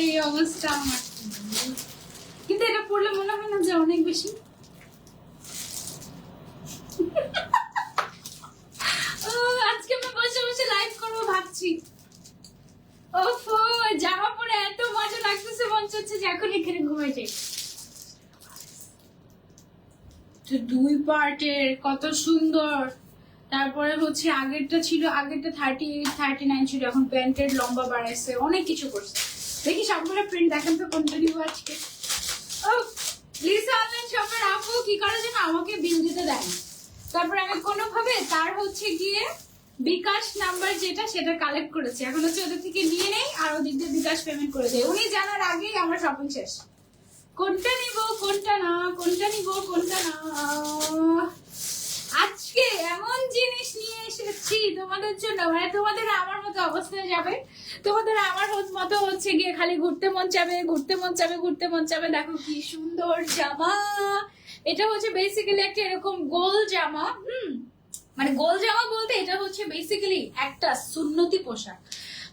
এই অবস্থা আমার। কিন্তু এটা পড়লে মনে হয় না যে অনেক বেশি? আজকে আমি বসে বসে লাইভ করব ভাবছি। ওফো, জামা পরে এত মজা লাগতেছে, মনে হচ্ছে যে এখন এখানে ঘুমাই যাই। তো দুই পার্টের কত সুন্দর। তারপরে হচ্ছে আগেরটা ছিল, আগেরটা থার্টি এইট থার্টি নাইন ছিল, এখন প্যান্টের লম্বা বাড়াইছে অনেক কিছু করছে। দেখি সবগুলো প্রিন্ট দেখেন তো কোনটা নিব আজকে। ও লিসা অনলাইন শপের আপু, কি করে যেন আমাকে বিল দিতে দেয় তারপরে আমি কোনোভাবে তার হচ্ছে গিয়ে বিকাশ নাম্বার যেটা, সেটা কালেক্ট করেছি। এখন হচ্ছে ওদের থেকে নিয়ে নেই আর ওদিক দিয়ে বিকাশ পেমেন্ট করে দেয়। উনি জানার আগেই আমার শপিং শেষ। কোনটা নিব, কোনটা না, কোনটা নিব, কোনটা না? আজকে এমন জিনিস নিয়ে এসেছি, তোমাদের জন্য মানে তোমাদের আমার মতো অবস্থায় যাবে। তোমাদের আমার মতো হচ্ছে গিয়ে খালি ঘুরতে মন চাবে, ঘুরতে মন চাবে, ঘুরতে মন চাবে। দেখো কি সুন্দর জামা। এটা হচ্ছে বেসিক্যালি একটা এরকম গোল জামা, হুম? মানে গোল জামা বলতে এটা হচ্ছে বেসিক্যালি একটা সুন্নতি পোশাক।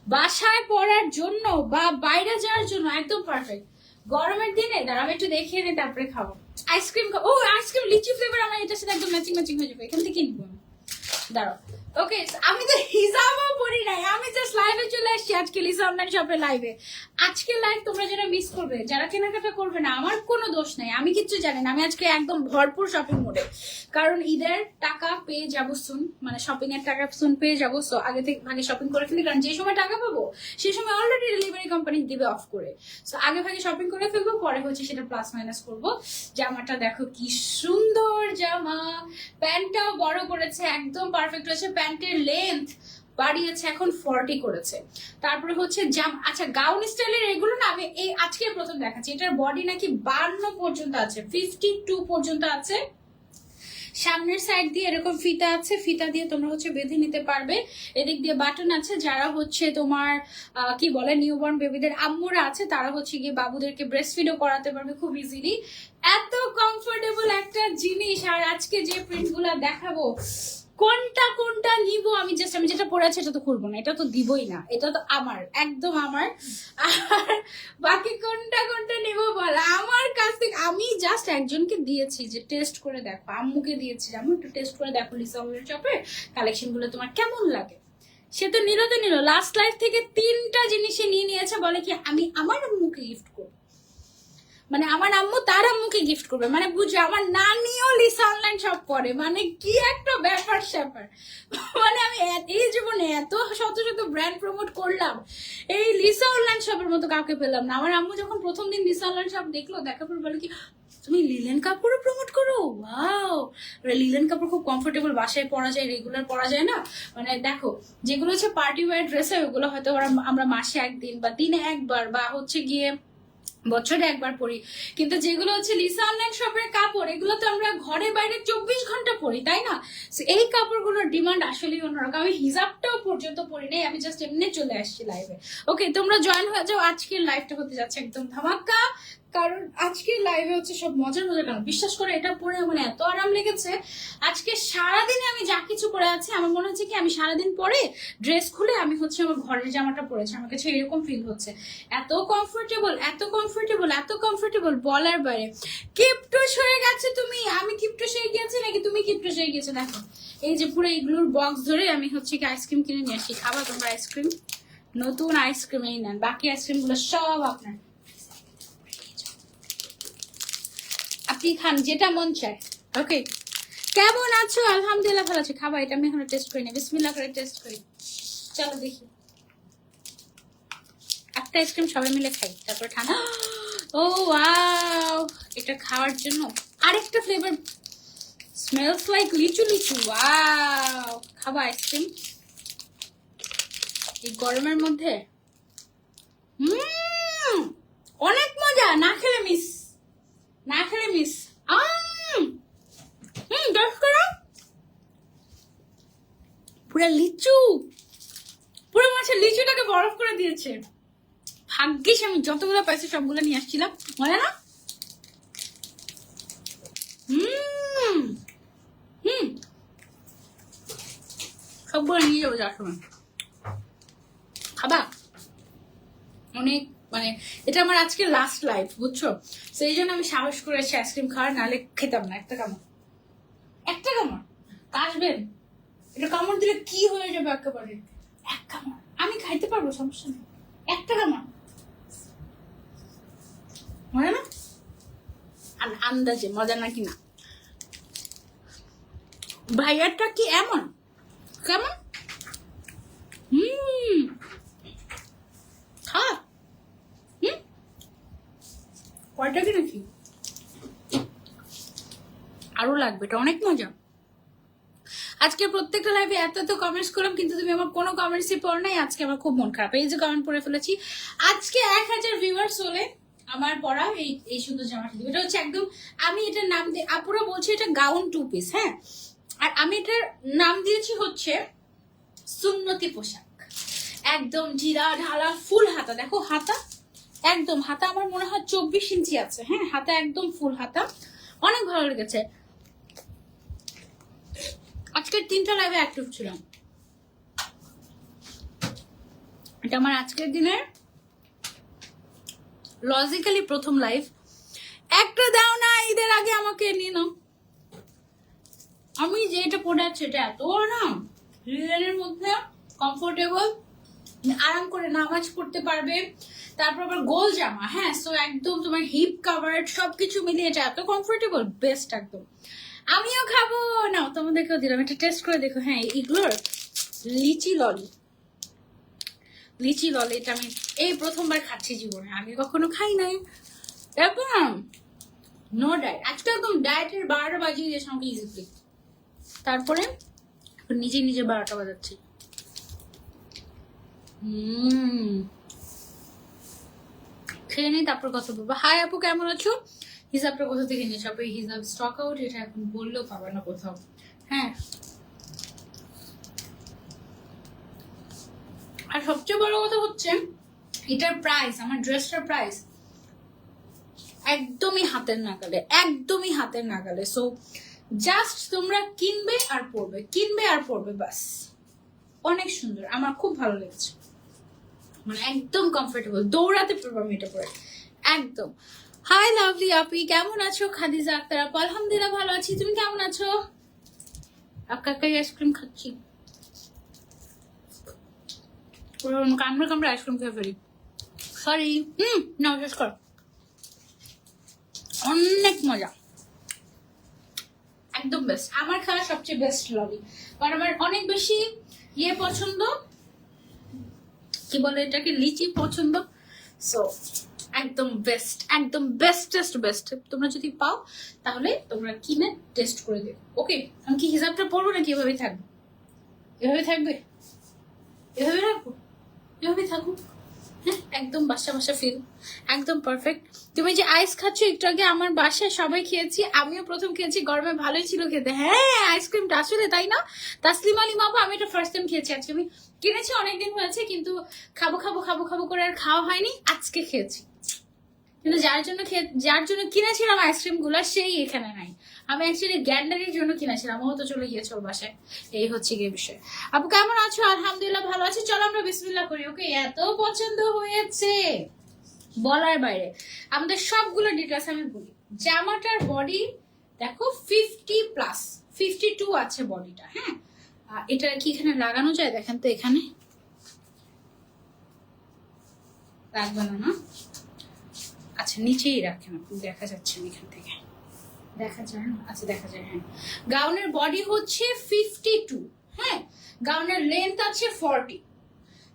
বাসায় পরার জন্য বা বাইরে যাওয়ার জন্য একদম পারফেক্ট গরমের দিনে? দাঁড়া, আমি একটু দেখিয়ে নিই তারপরে খাব। আইসক্রিম ও আইসক্রিম লিচি ফ্লেভার আমার এটার সাথে একদম ম্যাচিং ম্যাচিং হয়ে যাবে। এখান থেকে নিবো আমি। দাঁড়াও। ওকে আমি তো হিসাবও পড়ি নাই। আমি জাস্ট লাইভে চলে এসেছি আজকে লিসা অনলাইন শপে লাইভে আজকে লাইভ তোমরা যারা মিস করবে, যারা কেনাকাটা করবে না, আমার কোনো দোষ নাই। আমি কিচ্ছু জানি না। আমি আজকে একদম ভরপুর শপিং মোডে কারণ ঈদের টাকা পেয়ে যাব সুন মানে শপিং এর টাকা সুন পেয়ে যাব। সো আগে থেকে ভাগে শপিং করে ফেলি। কারণ যে সময় টাকা পাবো, সেই সময় অলরেডি ডেলিভারি কোম্পানি দিবে অফ করে। সো আগে ভাগে শপিং করে ফেলব, পরে হচ্ছে সেটা প্লাস মাইনাস করব। জামাটা দেখো কি সুন্দর জামা। প্যান্টটাও বড় করেছে, একদম পারফেক্ট হয়েছে। প্যান্টের লেন্থ বাড়িয়েছে, এখন ফর্টি করেছে। তারপরে হচ্ছে জাম আচ্ছা গাউন স্টাইলের এগুলো না আমি এই আজকে প্রথম দেখাচ্ছি। এটার বডি নাকি বান্ন পর্যন্ত আছে ফিফটি টু পর্যন্ত আছে। সামনের সাইড দিয়ে এরকম ফিতা আছে, ফিতা দিয়ে তোমরা হচ্ছে বেঁধে নিতে পারবে। এদিক দিয়ে বাটন আছে, যারা হচ্ছে তোমার কি বলে নিউবর্ন বেবিদের আম্মুরা আছে, তারা হচ্ছে গিয়ে বাবুদেরকে ব্রেস্ট ফিডও করাতে পারবে খুব ইজিলি এত কমফোর্টেবল একটা জিনিস, আর আজকে যে প্রিন্টগুলা দেখাবো কোনটা কোনটা নিব আমি জাস্ট আমি যেটা পরে আছি এটা তো খুলবো না, এটা তো দিবই না, এটা তো আমার, একদম আমার। আর বাকি কোনটা কোনটা নিব বল? আমার কাছ থেকে, আমি জাস্ট একজনকে দিয়েছি যে টেস্ট করে দেখো, আম্মুকে দিয়েছি যে আম্মু একটু টেস্ট করে দেখো লিসা চপের কালেকশনগুলো তোমার কেমন লাগে? সে তো নিল তো নিল লাস্ট লাইফ থেকে তিনটা জিনিসই নিয়ে নিয়েছে, বলে কি আমি আমার আম্মুকে গিফট করব। মানে আমার আম্মু তার আম্মুকে গিফট করবে। মানে বুঝো, আমার নানিও লিসা অনলাইন শপ করে। মানে কি একটা ব্যাপার স্যাপার। মানে আমি এই জীবনে এত শত শত ব্র্যান্ড প্রমোট করলাম, এই লিসা অনলাইন শপের মতো কাউকে পেলাম না। আমার আম্মু যখন প্রথম দিন লিসা অনলাইন শপ দেখল, দেখার পর বলে কি, তুমি লিলেন কাপড়ও প্রমোট করো? ওয়াও লিলেন কাপড় খুব কমফোর্টেবল বাসায় পরা যায় রেগুলার পরা যায় না? মানে দেখো, যেগুলো হচ্ছে পার্টি ওয়ার ড্রেস হয় ওগুলো হয়তো আমরা মাসে একদিন বা দিনে একবার বা হচ্ছে গিয়ে বছরে একবার পরি কিন্তু যেগুলো হচ্ছে লিসা অনলাইন শপের কাপড়, এগুলো তো আমরা ঘরে বাইরে চব্বিশ ঘণ্টা পরি, তাই না? এই কাপড়গুলোর ডিমান্ড আসলেই অন্যরকম। আমি হিজাবটাও পর্যন্ত পরি নাই, আমি জাস্ট এমনি চলে আসছি লাইভে ওকে তোমরা জয়েন হয়ে যাও, আজকের লাইভটা হতে যাচ্ছে একদম ধামাক্কা। কারণ আজকের লাইভে হচ্ছে সব মজার মজার কারণ বিশ্বাস করে এটা পরে আমার এত আরাম লেগেছে। আজকে সারাদিনে আমি যা কিছু করে আছি, আমার মনে হচ্ছে কি আমি সারাদিন পরে ড্রেস খুলে আমি হচ্ছে আমার ঘরের জামাটা পরেছি। আমার কাছে এরকম ফিল হচ্ছে। এত কমফোর্টেবল এত কমফোর্টেবল এত কমফোর্টেবল বলার বাইরে। কিপটস হয়ে গেছে তুমি। আমি কিপটস হয়ে গেছি নাকি তুমি কিপটস হয়ে গেছো দেখো, এই যে পুরো এগুলোর বক্স ধরে আমি হচ্ছে কি আইসক্রিম কিনে নিয়ে আসি খাবা তোমরা আইসক্রিম নতুন আইসক্রিম এই নেন। বাকি আইসক্রিমগুলো সব আপনার। আপনি খান, যেটা মন চায়। ওকে কেমন আছো? আলহামদুলিল্লাহ ভালো আছি। খাবা এটা আমি এখনও টেস্ট করিনি। বিসমিল্লাহ করে টেস্ট করি। চলো দেখি। একটা আইসক্রিম সবাই মিলে খাই। তারপর ঠান্ডা। ও ওয়াও এটা খাওয়ার জন্য আরেকটা ফ্লেভার স্মেলস লাইক লিচু লিচু। ওয়াও খাবা আইসক্রিম। এই গরমের মধ্যে অনেক মজা। না খেলে মিস না খেলে মিস পুরো লিচু। পুরো মাছের লিচুটাকে বরফ করে দিয়েছে। ভাগ্যিস আমি যতগুলো পাইছি সবগুলো নিয়ে আসছিলাম। মজা না? হুম হুম। সবগুলো নিয়ে যাব যাওয়ার সময়। খাবা। অনেক মানে এটা আমার আজকে লাস্ট লাইফ বুঝছ? সেই জন্য আমি সাহস করেছি আইসক্রিম খাওয়ার, নাহলে খেতাম না, একটা কামড়। একটা কামড়? কাশবেন এটা কামড় দিলে কি হয়ে যাবে একেবারে? এক কামড়। আমি খাইতে পারব, সমস্যা নেই। একটা কামড়। মনে না? আন- আন্দাজে, মজা নাকি না? ভাইয়ারটা কি এমন? কেমন হুম খা হুম কয়টা কি? নাকি আরও লাগবে, এটা অনেক মজা। আজকে প্রত্যেকটা লাইভে এত এত কমেন্টস করলাম, কিন্তু তুমি আমার কোনো কমেন্টসই পড় নাই, আজকে আমার খুব মন খারাপ। এই যে কমেন্ট পড়ে ফেলেছি, আজকে এক হাজার ভিউয়ার্স হলে আমার পড়া এই এই সুন্দর জামাটা দিবে। এটা হচ্ছে একদম, আমি এটার নাম দিয়ে, আপুরা বলছে এটা গাউন টু পিস হ্যাঁ? আর আমি এটার নাম দিয়েছি হচ্ছে সুন্নতি পোশাক। একদম জিরা ঢালা, ফুল হাতা। দেখো হাতা একদম, হাতা আমার মনে হয় চব্বিশ ইঞ্চি আছে। হ্যাঁ হাতা একদম ফুল হাতা। অনেক ভালো লেগেছে। আজকের তিনটা লাইভে অ্যাক্টিভ ছিলাম। এটা আমার আজকের দিনের লজিক্যালি প্রথম লাইভ একটা দাও না, ঈদের আগে আমাকে নিয়ে নাও। আমি যেটা আছি, এটা এত না রিলেনের মধ্যে কমফোর্টেবল আরাম করে নামাজ পড়তে পারবে। তারপর আবার গোল জামা হ্যাঁ? সো একদম তোমার হিপ কাভার সবকিছু মিলিয়ে এটা এত কমফোর্টেবল বেস্ট একদম। আমিও খাব। না তোমাদেরকেও দিলাম। এটা টেস্ট করে দেখো। হ্যাঁ এগুলোর লিচি ললি। লিচি ললি এটা আমি এই প্রথমবার খাচ্ছি জীবনে। আগে কখনো খাই নাই। একদম নো ডায়েট আজকে একদম ডায়েটের বারোটা বাজিয়ে দিয়েছে আমাকে ইজিলি তারপরে নিজে নিজে বারোটা বাজাচ্ছি। হুম। খেয়ে নেই তারপর কথা বলব। হাই আপু, কেমন আছো? হিসাবটা কোথা থেকে নিয়েছো। আপু হিসাব স্টক আউট এটা এখন বললেও পাবে না কোথাও। হ্যাঁ। আর সবচেয়ে বড় কথা হচ্ছে, এটার প্রাইস আমার ড্রেসটার প্রাইস একদমই হাতের নাগালে, একদমই হাতের নাগালে। সো জাস্ট তোমরা কিনবে আর পড়বে কিনবে আর পড়বে বাস অনেক সুন্দর, আমার খুব ভালো লেগেছে। মানে একদম কমফোর্টেবল দৌড়াতে পারব আমি এটা পরে। একদম। হাই লাভলি আপি, কেমন আছো? খাদিজা আক্তার আপু, আলহামদুলিল্লাহ ভালো আছি। তুমি কেমন আছো? কাকাই আইসক্রিম খাচ্ছি? কামড়ে কামড়ে আইসক্রিম খেয়ে ফেলি। সরি হুম, না, শেষ কর। অনেক মজা। একদম বেস্ট আমার খাওয়া সবচেয়ে বেস্ট ললি কারণ আমার অনেক বেশি ইয়ে পছন্দ কি বলে এটাকে? লিচি পছন্দ? সো একদম বেস্ট একদম বেস্টেস্ট বেস্ট তোমরা যদি পাও, তাহলে তোমরা কিনে টেস্ট করে দেবে ওকে আমি কি হিসাবটা পড়ব নাকি এভাবেই থাকবে? এভাবে থাকবে? এভাবে রাখব? এভাবেই থাকুক? একদম বাসা বাসা ফিল একদম পারফেক্ট তুমি যে আইস খাচ্ছো, একটু আগে আমার বাসায় সবাই খেয়েছি, আমিও প্রথম খেয়েছি, গরমে ভালোই ছিল খেতে। হ্যাঁ আইসক্রিমটা আসলে তাই না? তাসলিমা লিমাবো আমি এটা ফার্স্ট টাইম খেয়েছি আজকে। আমি কিনেছি অনেকদিন হয়েছে, কিন্তু খাব খাব খাব খাব করে আর খাওয়া হয়নি, আজকে খেয়েছি। কিন্তু যার জন্য যার জন্য কিনেছিলাম আইসক্রিমগুলা সেই এখানে নাই। আমি অ্যাকচুয়ালি গ্যান্ডারির জন্য কিনেছিলাম, ও তো চলে গিয়েছে ওর বাসায়। এই হচ্ছে গিয়ে বিষয়। আপু, কেমন আছো? আলহামদুলিল্লাহ ভালো আছি। চলো আমরা বিসমিল্লাহ করি। ওকে, এত পছন্দ হয়েছে। বলার বাইরে। আমাদের সবগুলো ডিটেলস আমি বলি। জামাটার বডি দেখো ফিফটি প্লাস ফিফটি টু আছে বডিটা হ্যাঁ? এটা কি এখানে লাগানো যায়? দেখেন তো এখানে। লাগবে না না? আচ্ছা নিচেই রাখেন আপনি, দেখা যাচ্ছে এখান থেকে। দেখা যায় না আচ্ছা দেখা যায় হ্যাঁ। গাউনের বডি হচ্ছে ফিফটি টু হ্যাঁ? গাউনের লেন্থ আছে ফর্টি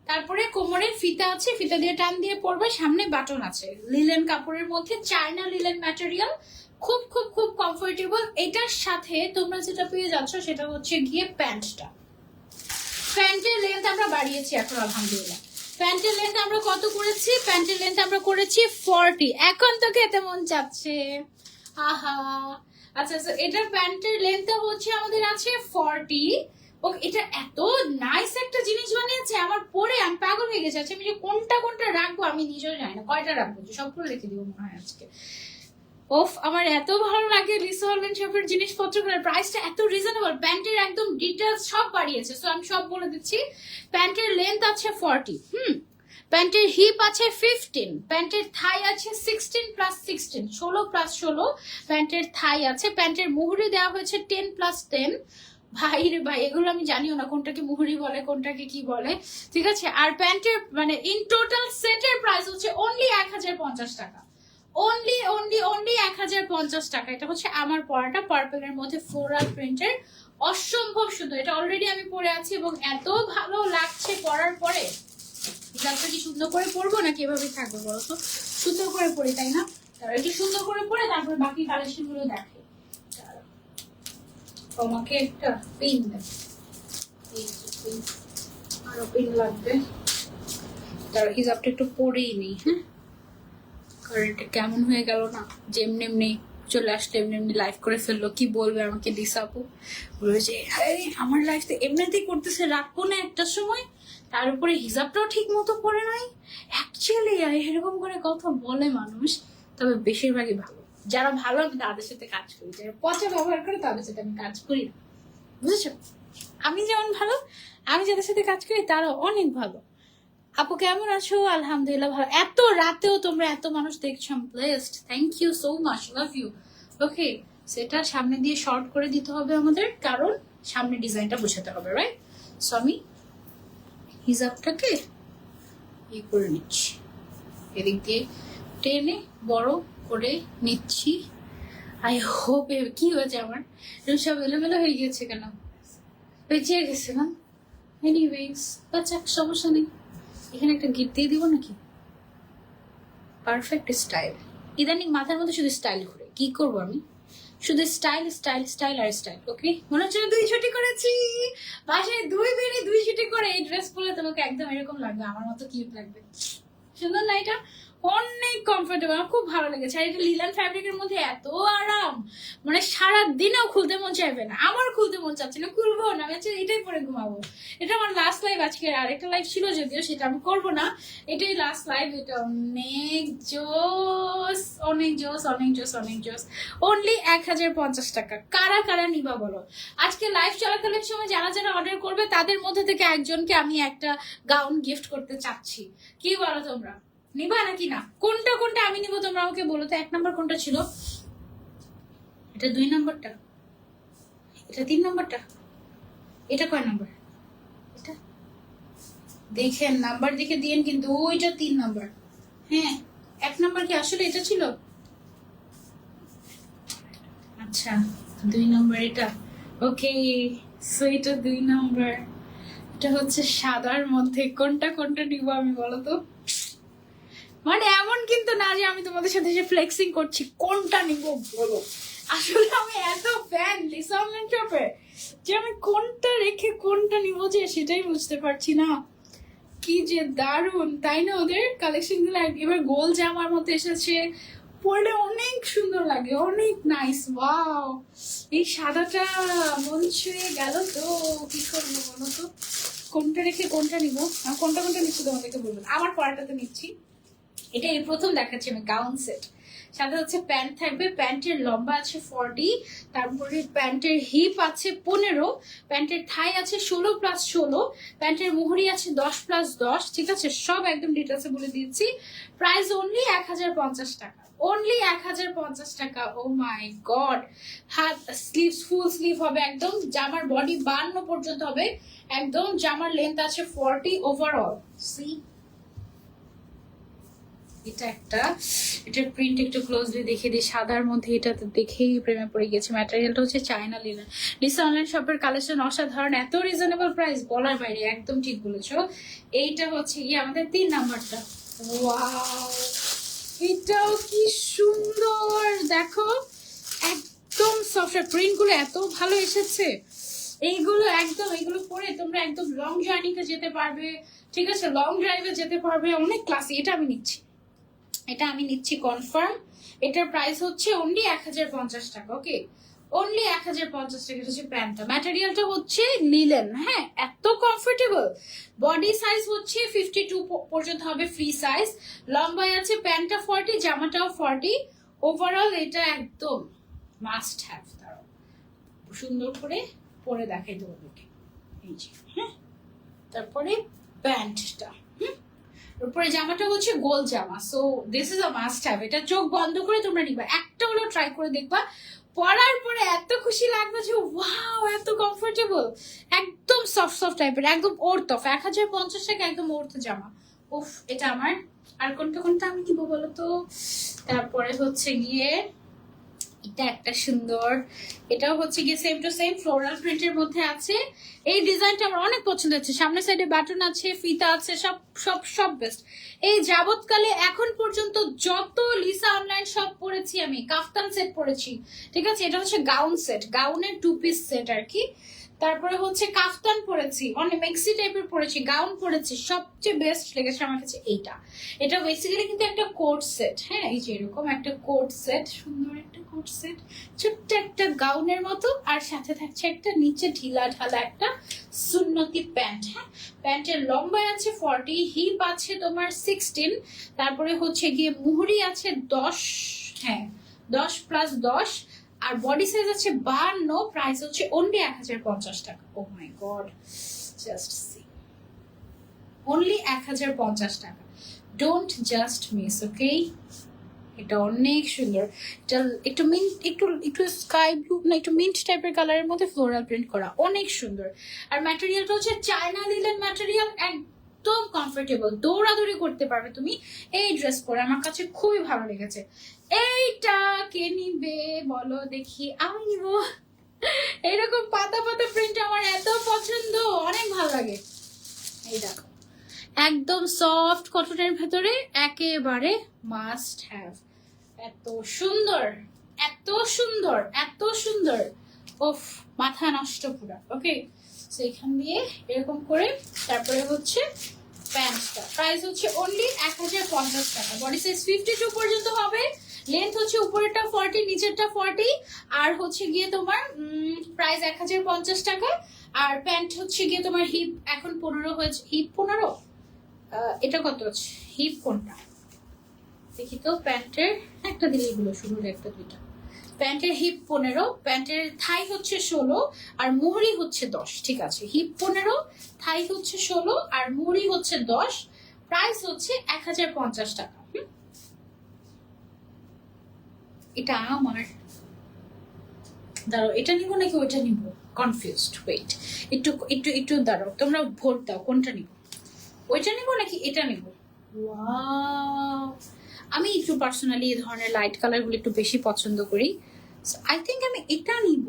তারপরে কোমরে ফিতা আছে, ফিতা দিয়ে টান দিয়ে পরবে, সামনে বাটন আছে। লিলেন কাপড়ের মধ্যে চায়না লিলেন ম্যাটেরিয়াল খুব খুব খুব কমফোর্টেবল এটার সাথে তোমরা যেটা পেয়ে যাচ্ছ, সেটা হচ্ছে গিয়ে প্যান্টটা। প্যান্টের লেন্থ আমরা বাড়িয়েছি এখন, আলহামদুলিল্লাহ। প্যান্টের লেন্থ আমরা কত করেছি? প্যান্টের লেন্থ আমরা করেছি ফর্টি এখন তো খেতে মন চাচ্ছে। আহা। আচ্ছা আচ্ছা এটার প্যান্টের লেন্থ হচ্ছে আমাদের আছে ফর্টি ও, এটা এত নাইস একটা জিনিস বানিয়েছে, আমার পরে আমি পাগল হয়ে গেছে। আচ্ছা আমি যে কোনটা কোনটা রাখব আমি নিজেও জানি না। কয়টা রাখব? সবগুলো রেখে দিব মনে হয় আজকে। ওফ, আমার এত ভালো লাগে লিসো অনলাইন শপের জিনিসপত্রগুলোর প্রাইসটা এত রিজনেবল প্যান্টের একদম ডিটেলস সব বাড়িয়েছে। সো আমি সব বলে দিচ্ছি। প্যান্টের লেন্থ আছে ফর্টি হুম? প্যান্টের হিপ আছে ফিফটিন প্যান্টের থাই আছে সিক্সটিন প্লাস সিক্সটিন ষোলো প্লাস ষোলো প্যান্টের থাই আছে প্যান্টের মুহুরি দেওয়া হয়েছে টেন প্লাস টেন ভাই রে ভাই, এগুলো আমি জানিও না কোনটাকে মুহুরি বলে, কোনটাকে কি বলে। ঠিক আছে? আর প্যান্টের মানে ইন টোটাল সেটের প্রাইস হচ্ছে অনলি এক হাজার পঞ্চাশ টাকা। অনলি অনলি অনলি এক হাজার পঞ্চাশ টাকা। এটা হচ্ছে আমার পরাটা পার্পেলের মধ্যে ফ্লোরাল প্রিন্টের অসম্ভব সুন্দর। এটা অলরেডি আমি পরে আছি এবং এত ভালো লাগছে পরার পরে। হিজাবটা কি সুন্দর করে পরবো নাকি এভাবেই থাকব বলো তো সুন্দর করে পরি, তাই না? তারপর একটু সুন্দর করে পরে তারপর বাকি কালেকশনগুলো দেখে। তোমাকে একটা পিন দেয়। আরও পিন লাগবে। তার হিজাবটা একটু পরেই নেই হ্যাঁ? এটা কেমন হয়ে গেল না? যে এমনি চলে আসলে, এমনি এমনি লাইভ করে ফেলল। কি বলবে আমাকে দিসাপু বলবে যে, আরে, আমার লাইফ তো এমনিতেই করতেছে। রাখব না একটা সময়। তার উপরে হিসাবটাও ঠিক মতো করে নাই। অ্যাকচুয়ালি এরকম করে কথা বলে মানুষ। তবে বেশিরভাগই ভালো। যারা ভালো, আমি তাদের সাথে কাজ করি। যারা পচা ব্যবহার করে, তাদের সাথে আমি কাজ করি না। বুঝেছ? আমি যেমন ভালো, আমি যাদের সাথে কাজ করি তারা অনেক ভালো। আপু, কেমন আছো? আলহামদুলিল্লাহ ভালো। এত রাতেও তোমরা এত মানুষ দেখছ I'm blessed thank you so much love you okay সেটা সামনে দিয়ে শর্ট করে দিতে হবে আমাদের, কারণ সামনে ডিজাইনটা বোঝাতে হবে রাইট সো আমি হিজাবটাকে ই করে নিচ্ছি। এদিক দিয়ে টেনে বড় করে নিচ্ছি। আই হোপ কি হয়েছে আমার? এরকম সব এলোমেলো হয়ে গিয়েছে কেন? বেঁচে গেছে না? এনিওয়েজ আচ্ছা সমস্যা নেই। এখানে একটা গিট দিয়ে দিব নাকি? পারফেক্ট স্টাইল ইদানিং মাথার মধ্যে শুধু স্টাইল ঘুরে। কি করব আমি? শুধু স্টাইল স্টাইল স্টাইল আর স্টাইল ওকে মনে হচ্ছে দুই ছুটি করেছি। বাসায় দুই মিনিট দুই ছুটি করে এই ড্রেস পরলে তোমাকে একদম এরকম লাগবে, আমার মতো কিউট লাগবে। সুন্দর না এটা? অনেক কমফোর্টেবল আমার খুব ভালো লেগেছে। আর এটা লিলান ফ্যাব্রিকের মধ্যে এত আরাম। মানে সারা দিনেও খুলতে মন চাইবে না। আমার খুলতে মন চাচ্ছে না। খুলবো না। আমি এটাই পরে ঘুমাবো। এটা আমার লাস্ট লাইভ আজকে আর একটা লাইভ ছিল যদিও, সেটা আমি করব না। এটাই লাস্ট লাইভ এটা অনেক জোস অনেক জোস অনেক জোস অনেক জোস। অনলি এক হাজার পঞ্চাশ টাকা। কারা কারা নিবা বলো? আজকে লাইভ চলাকালীন সময় যারা যারা অর্ডার করবে, তাদের মধ্যে থেকে একজনকে আমি একটা গাউন গিফট করতে চাচ্ছি। কি বলো তোমরা? নিবা নাকি না? কোনটা কোনটা আমি নিব? তোমরা আমাকে বলো তো, এক নাম্বার কোনটা ছিল? এটা দুই নাম্বারটা? এটা তিন নাম্বারটা? এটা কয় নাম্বার? এটা? দেখেন, নাম্বার দেখে দিয়েন কিন্তু ওইটা তিন নাম্বার। হ্যাঁ এক নাম্বার কি আসলে এটা ছিল? আচ্ছা দুই নাম্বার এটা। ওকে, সো এটা দুই নাম্বার। এটা হচ্ছে সাদার মধ্যে কোনটা কোনটা নিব আমি বলো তো? মানে এমন কিন্তু না যে আমি তোমাদের সাথে এসে ফ্লেক্সিং করছি। কোনটা নিব বলো? আসলে আমি এত ফ্যান লিসা অনলাইন শপে যে আমি কোনটা রেখে কোনটা নিব যে সেটাই বুঝতে পারছি না। কি যে দারুণ, তাই না ওদের কালেকশনগুলো? এবার গোল জামার মতো এসেছে। পরলে অনেক সুন্দর লাগে, অনেক নাইস ওয়াও এই সাদাটা মন ছুঁয়ে গেল তো, কি করব বলো তো? কোনটা রেখে কোনটা নিব? কোনটা কোনটা নিচ্ছি তোমাদেরকে বলব। আমার পড়াটাতে নিচ্ছি। এটা এই প্রথম দেখাচ্ছি আমি গাউন সেট সাথে হচ্ছে প্যান্ট থাকবে প্যান্টের লম্বা আছে ফর্টি তারপরে প্যান্টের হিপ আছে পনেরো প্যান্টের থাই আছে ষোলো প্লাস ষোলো প্যান্টের মুহুরি আছে দশ প্লাস দশ, ঠিক আছে? সব একদম ডিটেলসে বলে দিচ্ছি প্রাইস অনলি এক হাজার পঞ্চাশ টাকা। অনলি এক হাজার পঞ্চাশ টাকা। ও মাই গড হাত স্লিভস ফুল স্লিভ হবে একদম। জামার বডি বান্ন পর্যন্ত হবে। একদম জামার লেন্থ আছে ফর্টি ওভারঅল সি এটা একটা, এটার প্রিন্ট একটু ক্লোজলি দেখে দিই। সাদার মধ্যে এটা তো দেখেই প্রেমে পড়ে গেছে। ম্যাটেরিয়ালটা হচ্ছে চায়না লিনা লিসা অনলাইন শপের কালেকশন অসাধারণ। এত রিজনেবল প্রাইস বলার বাইরে, একদম ঠিক বলেছ। এইটা হচ্ছে গিয়ে আমাদের তিন নাম্বারটা। ওয়াও এটাও কি সুন্দর! দেখো, একদম সফট প্রিন্টগুলো এত ভালো এসেছে। এইগুলো একদম, এইগুলো পরে তোমরা একদম লং জার্নিতে যেতে পারবে। ঠিক আছে? লং ড্রাইভে যেতে পারবে। অনেক ক্লাসি এটা আমি নিচ্ছি। এটা আমি নিচ্ছি কনফার্ম এটার প্রাইস হচ্ছে অনলি এক হাজার পঞ্চাশ টাকা ওকে অনলি এক হাজার পঞ্চাশ টাকা হচ্ছে প্যান্টটা। ম্যাটেরিয়ালটা হচ্ছে লিলেন হ্যাঁ? এত কমফোর্টেবল বডি সাইজ হচ্ছে ফিফটি টু পর্যন্ত হবে ফ্রি সাইজ লম্বায় আছে প্যান্টটা ফর্টি জামাটাও ফর্টি ওভারঅল এটা একদম মাস্ট হ্যাভ তার সুন্দর করে পরে দেখাই তোমাদেরকে। এই যে হ্যাঁ? তারপরে প্যান্টটা, হুম? উপরে জামাটা হচ্ছে গোল জামা। So this is a must have এটা চোখ বন্ধ করে তোমরা নিবা। একটা হলো ট্রাই করে দেখবা। পরার পরে এত খুশি লাগবে যে ওয়াও এত কমফোর্টেবল একদম সফট সফট টাইপের একদম ওর্তফ এক হাজার পঞ্চাশ টাকা একদম ওর্থ জামা। উফ, এটা আমার। আর কোনটা কোনটা আমি দিব বলো তো? তারপরে হচ্ছে গিয়ে এটা একটা সুন্দর। এটাও হচ্ছে গিয়ে সেম টু সেম ফ্লোরাল প্রিন্টের মধ্যে আছে। এই ডিজাইনটা আমার অনেক পছন্দ হচ্ছে। সামনের সাইডে বাটন আছে, ফিতা আছে, সব সব সব বেস্ট এই যাবৎকালে এখন পর্যন্ত যত লিসা অনলাইন সব পরেছি আমি, কাফতান সেট পরেছি ঠিক আছে? এটা হচ্ছে গাউন সেট গাউনের টু পিস সেট আর কি। তারপরে হচ্ছে কাফতান পরেছি, অনেক মেক্সি টাইপের পরেছি গাউন পরেছি, সবচেয়ে বেস্ট লেগেছে আমার কাছে এইটা। এটা বেসিক্যালি কিন্তু একটা কোট সেট হ্যাঁ? এই যে এরকম একটা কোট সেট সুন্দর একটা কোট সেট ছোট্ট একটা গাউনের মতো, আর সাথে থাকছে একটা নিচে ঢিলা ঢালা একটা সুন্নতি প্যান্ট হ্যাঁ? প্যান্টের লম্বায় আছে ফর্টি হিপ আছে তোমার সিক্সটিন তারপরে হচ্ছে গিয়ে মুহুরি আছে দশ হ্যাঁ? দশ প্লাস দশ আর বডি সাইজ আছে বান্ন প্রাইস হচ্ছে অনলি এক হাজার পঞ্চাশ টাকা। ও my god just see only এক হাজার পঞ্চাশ টাকা। ডোন্ট জাস্ট মিস ওকে এটা অনেক সুন্দর। এটা একটু মিন্ট একটু একটু স্কাই ব্লু না, একটু মিন্ট টাইপের কালারের মধ্যে ফ্লোরাল প্রিন্ট করা অনেক সুন্দর। আর ম্যাটেরিয়ালটা হচ্ছে চায়না লিলেন ম্যাটেরিয়াল একদম কমফোর্টেবল দৌড়াদৌড়ি করতে পারবে তুমি এই ড্রেস পরে। আমার কাছে খুবই ভালো লেগেছে। এইটা কে নিবে বলো দেখি, আমি নিব। এরকম পাতা পাতা প্রিন্ট আমার এত পছন্দ, অনেক ভালো লাগে। এই দেখো, একদম সফট কটনের ভেতরে একেবারে মাস্ট হ্যাভ এত সুন্দর এত সুন্দর এত সুন্দর। ওফ মাথা নষ্ট পুরা ওকে তো এখান দিয়ে এরকম করে, তারপরে হচ্ছে প্যান্টটা প্রাইস হচ্ছে অনলি এক হাজার পঞ্চাশ টাকা। বডি সাইজ ফিফটি টু পর্যন্ত হবে। লেন্থ হচ্ছে উপরেরটা ফর্টি নিচেরটা ফর্টি আর হচ্ছে গিয়ে তোমার প্রাইস এক হাজার পঞ্চাশ টাকা, আর প্যান্ট হচ্ছে গিয়ে তোমার হিপ এখন পনেরো হয়েছে হিপ পনেরো? এটা কত আছে? হিপ কোনটা? দেখি তো, প্যান্টের, একটা দিলে এগুলো শুরুর একটা, দুইটা। প্যান্টের হিপ পনেরো, প্যান্টের থাই হচ্ছে ষোলো, আর মুহুরি হচ্ছে দশ, ঠিক আছে? হিপ পনেরো থাই হচ্ছে ষোলো, আর মুহুরি হচ্ছে দশ প্রাইস হচ্ছে এক হাজার পঞ্চাশ টাকা হুম? এটা আমার দাঁড়াও, এটা নিবো নাকি ওইটা নিবো? কনফিউজড ওয়েট একটু একটু একটু দাঁড়াও, তোমরা ভোট দাও, কোনটা নিবো? ওইটা নিবো নাকি এটা নিবো! আমি একটু পার্সোনালি এই ধরনের লাইট কালারগুলো একটু বেশি পছন্দ করি। আই থিঙ্ক আমি এটা নিব।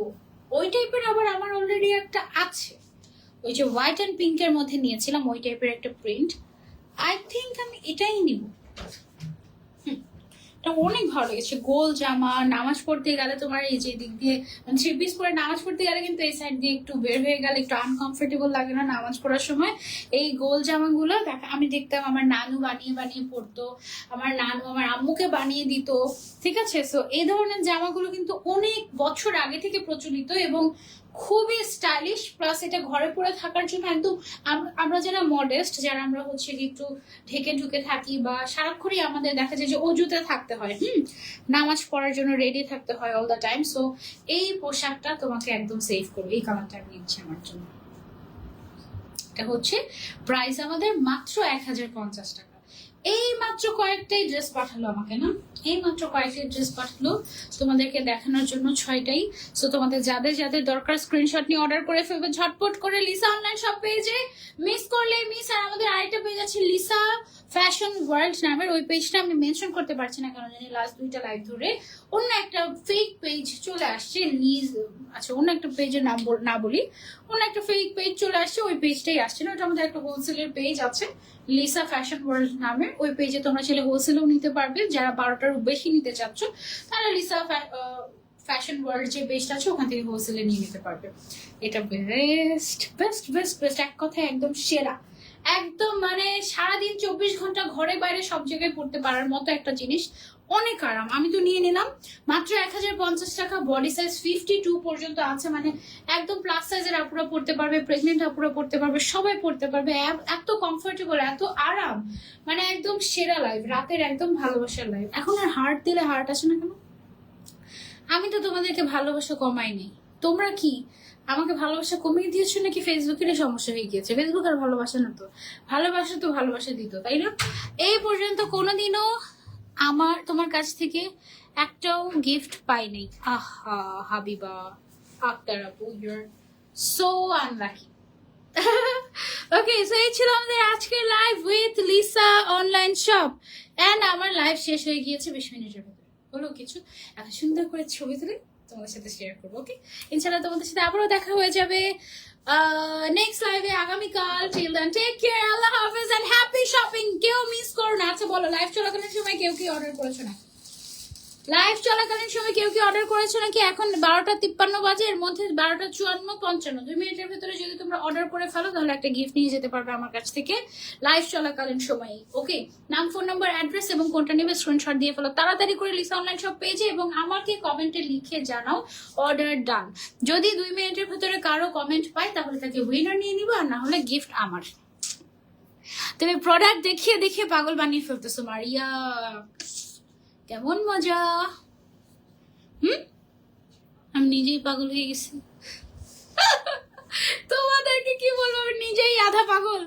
ওই টাইপের আবার আমার অলরেডি একটা আছে। ওই যে হোয়াইট অ্যান্ড পিঙ্কের মধ্যে নিয়েছিলাম, ওই টাইপের একটা প্রিন্ট আই থিঙ্ক আমি এটাই নিব। এটা অনেক ভালো লেগেছে। গোল জামা, নামাজ পড়তে গেলে তোমার এই যে দিক দিয়ে মানে থ্রি পিস পরে নামাজ পড়তে গেলে কিন্তু এই সাইড দিয়ে একটু বের হয়ে গেলে একটু আনকমফোর্টেবল লাগে না নামাজ পড়ার সময়। এই গোল জামাগুলো দেখা, আমি দেখতাম আমার নানু বানিয়ে বানিয়ে পরতো আমার নানু আমার আম্মুকে বানিয়ে দিত, ঠিক আছে? সো এই ধরনের জামাগুলো কিন্তু অনেক বছর আগে থেকে প্রচলিত এবং খুবই স্টাইলিশ প্লাস এটা ঘরে পরে থাকার জন্য একদম আমরা যারা মডেস্ট যারা আমরা হচ্ছে একটু ঢেকে ঢুকে থাকি বা সারাক্ষণই আমাদের দেখা যায় যে অজুতে থাকতে হয়, হুম? নামাজ পড়ার জন্য রেডি থাকতে হয় অল দ্য টাইম সো এই পোশাকটা তোমাকে একদম সেভ করবে, এই কালারটা আমি নিচ্ছি আমার জন্য। এটা হচ্ছে প্রাইস আমাদের মাত্র এক হাজার পঞ্চাশ টাকা। এই মাত্র কয়েকটাই ড্রেস পাঠালো আমাকে, না? এই মাত্র কয়েকটাই ড্রেস পাঠালো। তোমাদেরকে দেখানোর জন্য ছয়টাই। সো তোমাদের যাদের যাদের দরকার স্ক্রিনশট নিয়ে অর্ডার করে ফেলবে, ঝটপট করে লিসা অনলাইন শপ পেজে মিস করলে মিস আর আমাদের আরেকটা পেয়ে যাচ্ছে লিসা ফ্যাশন ওয়ার্ল্ড নামের ওই পেজটা আমি মেনশন করতে পারছি না কারণ জানি লাস্ট দুইটা লাইভ ধরে। অন্য একটা ফেক পেজ চলে আসছে লিজ আচ্ছা অন্য একটা পেজের নাম না বলি। অন্য একটা ফেক পেজ চলে আসছে, ওই পেজটাই আসছে না। ওটা আমাদের একটা হোলসেলের পেজ আছে লিসা ফ্যাশন ওয়ার্ল্ড নামে ওই পেজে তোমরা ছেলে হোলসেলেও নিতে পারবে। যারা বারোটার বেশি নিতে চাচ্ছ, তারা লিসা ফ্যাশন ওয়ার্ল্ড যে পেজটা আছে, ওখান থেকে হোলসেলে নিয়ে নিতে পারবে। এটা বেস্ট বেস্ট বেস্ট বেস্ট এক কথায় একদম সেরা। একদম মানে সারাদিন চব্বিশ ঘণ্টা ঘরে বাইরে সব জায়গায় পড়তে পারার মতো একটা জিনিস। অনেক আরাম। আমি তো নিয়ে নিলাম। মাত্র এক হাজার পঞ্চাশ টাকা বডি সাইজ ফিফটি টু পর্যন্ত আছে। মানে একদম প্লাস সাইজের আপুরা পড়তে পারবে প্রেগনেন্ট আপুরা পড়তে পারবে, সবাই পড়তে পারবে। এত কমফোর্টেবল এত আরাম। মানে একদম সেরা লাইফ রাতের একদম ভালোবাসার লাইফ এখন আর হার্ট দিলে হার্ট আসে না কেন? আমি তো তোমাদেরকে ভালোবাসা কমাই নেই তোমরা কি? আমাকে ভালোবাসা কমিয়ে দিয়েছ নাকি ফেসবুকের সমস্যা হয়ে গিয়েছে? ফেসবুক আর ভালোবাসা না তো। ভালোবাসা তো ভালোবাসা দিত, তাই না? এই পর্যন্ত কোনোদিনও আমার, তোমার কাছ থেকে একটাও গিফট পাইনি। আহা, হাবিবা আক্তার আপু your so unlucky okay so এই ছিল আমাদের আজকের live with Lisa online shop and আমার লাইভ শেষ হয়ে গিয়েছে বিশ মিনিটের ভেতরে। হলো কিছু এত সুন্দর করে ছবি তুলে তোমাদের সাথে শেয়ার করব ওকে ইনশাল্লাহ তোমাদের সাথে আবারও দেখা হয়ে যাবে নেক্সট লাইভে আগামীকাল। টিল দেন টেক কেয়ার আল্লাহ হাফেজ এন্ড হ্যাপি শপিং কেউ মিস করো না। আচ্ছা বলো লাইভ চলাকালীন সময় কেউ কি অর্ডার করেছ না লাইভ চলাকালীন সময় কেউ কি অর্ডার করেছ নাকি? এখন বারোটা তিপ্পান্ন বাজে, এর মধ্যে বারোটা চুয়ান্ন, পঞ্চান্ন। দুই মিনিটের ভেতরে যদি তোমরা অর্ডার করে ফেলো, তাহলে একটা গিফট নিয়ে যেতে পারবে আমার কাছ থেকে। লাইভ চলাকালীন সময়ে ওকে নাম ফোন নাম্বার অ্যাড্রেস এবং কোনটা নেবে স্ক্রিনশট দিয়ে ফেলো। তাড়াতাড়ি করে লিসা অনলাইন সব পেজে এবং আমাকে কমেন্টে লিখে জানাও অর্ডার ডান যদি দুই মিনিটের ভেতরে কারও কমেন্ট পাই, তাহলে তাকে উইনার নিয়ে নিবো, আর না হলে গিফট আমার। তুমি প্রোডাক্ট দেখিয়ে দেখিয়ে পাগল বানিয়ে ফেলতেছো, মারিয়া। কেমন মজা? হুম? আমি নিজেই পাগল হয়ে গেছি। তোমাদেরকে কি বলব? আমি নিজেই আধা পাগল।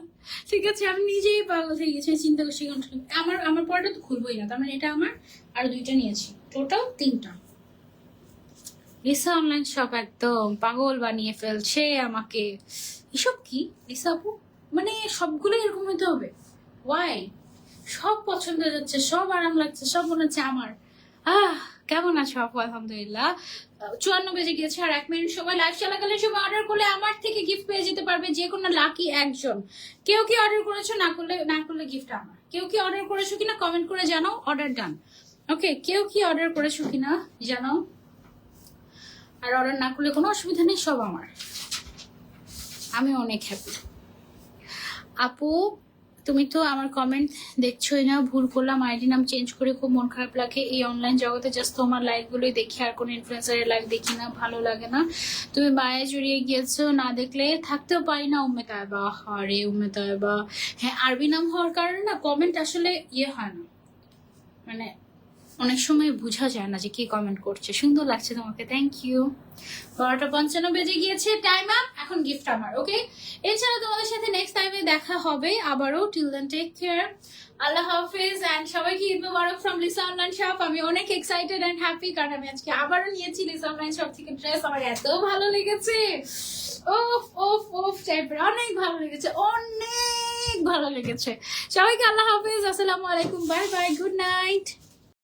ঠিক আছে, আমি নিজেই পাগল হয়ে গেছি চিন্তা করছি আমার আমার পরটা তো খুলবোই না, তার মানে এটা আমার আর দুইটা নিয়েছি। টোটাল তিনটা। লিসা অনলাইন শপ একদম পাগল বানিয়ে ফেলছে আমাকে। এসব কি? লিসা আপু? মানে সবগুলো এরকম হতে হবে। ওয়াই সব পছন্দ হয়ে যাচ্ছে সব আরাম লাগছে, সব মনে হচ্ছে আমার। আহ, কেমন আছো আপু? আলহামদুলিল্লাহ। চুয়ান্ন বেজে গিয়েছে আর এক মিনিট সময় লাইভ চলাকালীন সময় অর্ডার করলে আমার থেকে গিফট পেয়ে যেতে পারবে যে কোনো লাকি একজন। কেউ কি অর্ডার করেছ? না করলে না করলে গিফট আমার। কেউ কি অর্ডার করেছ কিনা কমেন্ট করে জানাও অর্ডার ডান ওকে কেউ কি অর্ডার করেছ কিনা জানাও। আর অর্ডার না করলে কোনো অসুবিধা নেই, সব আমার। আমি অনেক হ্যাপি আপু তুমি তো আমার কমেন্ট দেখছোই না, ভুল করলাম আইডি নাম চেঞ্জ করে খুব মন খারাপ লাগে। এই অনলাইন জগতে জাস্ট তোমার লাইফগুলোই দেখি, আর কোনো ইনফ্লুয়েন্সারের লাইফ দেখি না, ভালো লাগে না। তুমি বায়ে জড়িয়ে গিয়েছো, না দেখলে থাকতেও পারি না, উম্মেদ আয়বা। হরে উম্মেদ আয়বা। হ্যাঁ আরবি নাম হওয়ার কারণে না কমেন্ট আসলে ইয়ে হয় না। মানে অনেক সময় বোঝা যায় না যে কি কমেন্ট করছে। সুন্দর লাগছে তোমাকে থ্যাংক ইউ বারোটা পঞ্চান্ন বেজে গিয়েছে টাইম আপ এখন গিফট আমার ওকে এছাড়া তোমাদের সাথে নেক্সট টাইমে দেখা হবে আবারও। টিল দেন টেক কেয়ার আল্লাহ হাফিজ অ্যান্ড সবাইকে ঈদ মুবারক ফ্রম লিসা অনলাইন শপ আমি অনেক এক্সাইটেড অ্যান্ড হ্যাপি কারণ আমি আজকে আবারও নিয়েছি লিসা অনলাইন শপ থেকে ড্রেস আমার এত ভালো লেগেছে। ওফ ওফ ওফ টাইপের অনেক ভালো লেগেছে, অনেক ভালো লেগেছে। সবাইকে আল্লাহ হাফিজ, আসসালামু আলাইকুম বাই বাই গুড নাইট